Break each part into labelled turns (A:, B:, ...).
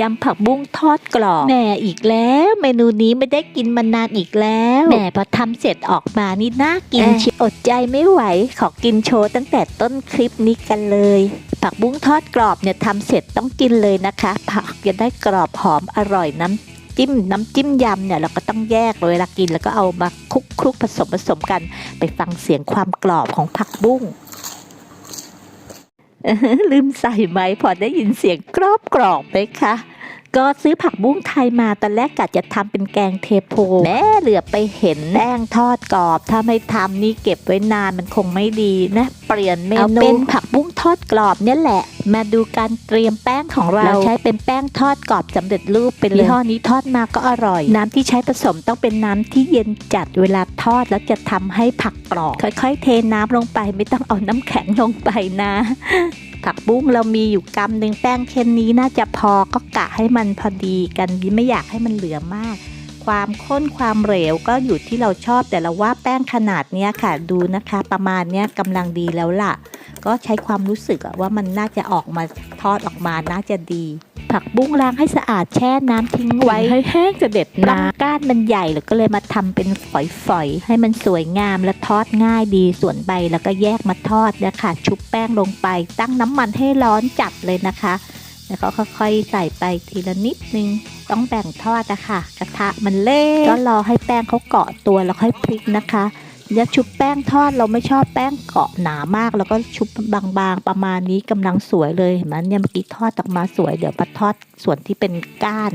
A: ยำผักบุ้งทอดกรอบแหมอีกแล้ว เมนูนี้ไม่ได้กินมานานอีกแล้วแหมพอทำเสร็จออกมานี่น่ากินเชียวอดใจไม่ไหว ขอกินโชว์ตั้งแต่ต้นคลิปนี้กันเลย ผักบุ้งทอดกรอบเนี่ยทำเสร็จต้องกินเลยนะคะ ผักจะได้กรอบหอมอร่อยน้ำจิ้มน้ำจิ้มยำเนี่ยเราก็ต้องแยกเลยเวลากินแล้วก็เอามาคลุกคลุกผสมผสมกัน ไปฟังเสียงความกรอบของผักบุ้ง ลืมใส่ไหมพอได้ยินเสียงกรอบกรอบไหมคะ ก็ซื้อผักบุ้งไทยมาตอนแรกกะจะทำเป็นแกงเทโพแม่เหลือไปเห็นแป้งทอดกรอบ ถ้าไม่ทำนี่เก็บไว้นานมันคงไม่ดีนะ เปลี่ยนเมนูเอาเป็นผักบุ้งทอดกรอบเนี่ยแหละ มาดูการเตรียมแป้งของเราเราใช้เป็นแป้งทอดกรอบสำเร็จรูปเป็นยี่ห้อนี้ทอดมาก็อร่อย น้ำที่ใช้ผสมต้องเป็นน้ำที่เย็นจัดเวลาทอดแล้วจะทำให้ผักกรอบ ค่อย ๆ เทน้ำลงไปไม่ต้องเอาน้ำแข็งลงไปนะ ผักบุ้งเรามีอยู่กำหนึ่งแป้งเค่นนี้น่าจะพอก็กะให้มันพอดีกันไม่อยากให้มันเหลือมาก ความข้นความเหลวก็อยู่ที่เราชอบแต่เราว่าแป้งขนาดเนี้ยค่ะดูนะคะ ประมาณเนี้ยกำลังดีแล้วล่ะ ก็ใช้ความรู้สึกว่ามันน่าจะออกมาทอดออกมาน่าจะดี ผักบุ้งล้างให้สะอาดแช่น้ำทิ้งไว้ให้แห้งจะเด็ดนะก้านมันใหญ่แล้วก็เลยมาทำเป็นฝอยๆ ให้มันสวยงามและทอดง่ายดีส่วนใบแล้วก็แยกมาทอดนะคะชุบแป้งลงไป ตั้งน้ำมันให้ร้อนจัดเลยนะคะ แล้วก็ค่อยๆใส่ไปทีละนิดนึงต้องแบ่งทอดนะคะกระทะมันเละก็รอให้แป้งเขาเกาะตัวแล้วค่อยพลิกนะคะ แล้วชุบแป้งทอดเราไม่ชอบแป้งเกาะหนามาก แล้วก็ชุบบางๆประมาณนี้กำลังสวยเลยเห็นไหมเนี่ยเมื่อกี้ทอดออกมาสวยเดี๋ยวมาทอดส่วนที่เป็นก้าน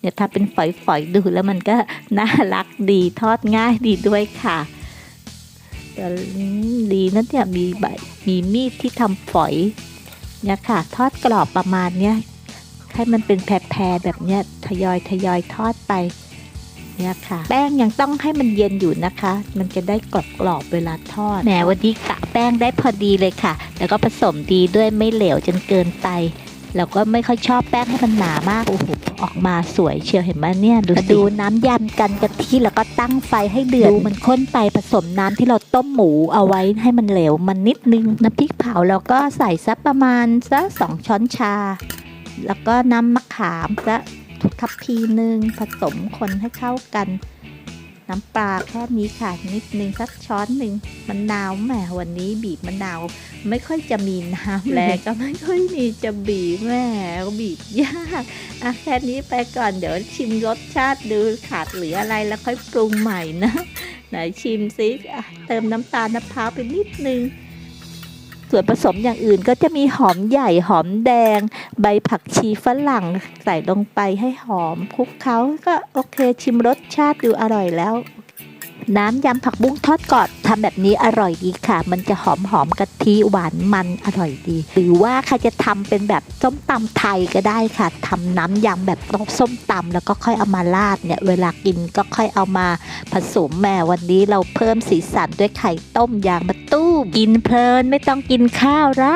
A: เนี่ยถ้าเป็นฝอยๆดูแล้วมันก็น่ารักดีทอดง่ายดีด้วยค่ะแต่ดีนะเนี่ยมีใบมีมีดที่ทำฝอยเนี่ยค่ะ ทอดกรอบประมาณเนี้ยให้มันเป็นแพรๆแบบเนี้ยทยอยทยอยทอดไป เนี่ยค่ะ แป้งยังต้องให้มันเย็นอยู่นะคะ มันจะได้กรอบกรอบๆเวลาทอดแหมวันนี้กะแป้งได้พอดีเลยค่ะ แล้วก็ผสมดีด้วยไม่เหลวจนเกินไปแล้วก็ไม่ค่อยชอบแป้งให้มันหนามากโอ้โหออกมาสวยเชียวเห็นไหมเนี่ย ดูสิดูน้ำยำกันกะทิแล้วก็ตั้งไฟให้เดือดดูมันข้นไปผสมน้ำที่เราต้มหมูเอาไว้ให้มันเหลวมันนิดนึงน้ำพริกเผาเราก็ใส่สักประมาณสักสองช้อนชา แล้วก็น้ำมะขามสัก ทัพพีหนึ่งผสมคนให้เข้ากัน น้ำปลาแค่นี้ค่ะนิดนึงสักช้อนหนึ่งมะนาวแหมวันนี้บีบมะนาว ไม่ค่อยจะมีน้ำแรงก็ไม่ค่อยมีจะบีบแหม่บีบยากอะแค่นี้ไปก่อนเดี๋ยวชิมรสชาติดูขาดหลืออะไรแล้วค่อยปรุงใหม่นะไหนชิมซิเติมน้ำตาลมะพร้าวไปนิดนึง ส่วนผสมอย่างอื่นก็จะมีหอมใหญ่หอมแดง ใบผักชีฝรั่งใส่ลงไปให้หอมคลุกเคล้าก็โอเคชิมรสชาติดูอร่อยแล้ว น้ำยำผักบุ้งทอดกรอบทำแบบนี้อร่อยดีค่ะ มันจะหอมหอมกะทิหวานมันอร่อยดี หรือว่าใครจะทำเป็นแบบส้มตำไทยก็ได้ค่ะทำน้ำยำแบบต้มส้มตำแล้วก็ค่อยเอามาราดเนี่ยเวลากินก็ค่อยเอามาผสมแม่วันนี้เราเพิ่มสีสันด้วยไข่ต้มยางมะตู้มกินเพลินไม่ต้องกินข้าวละ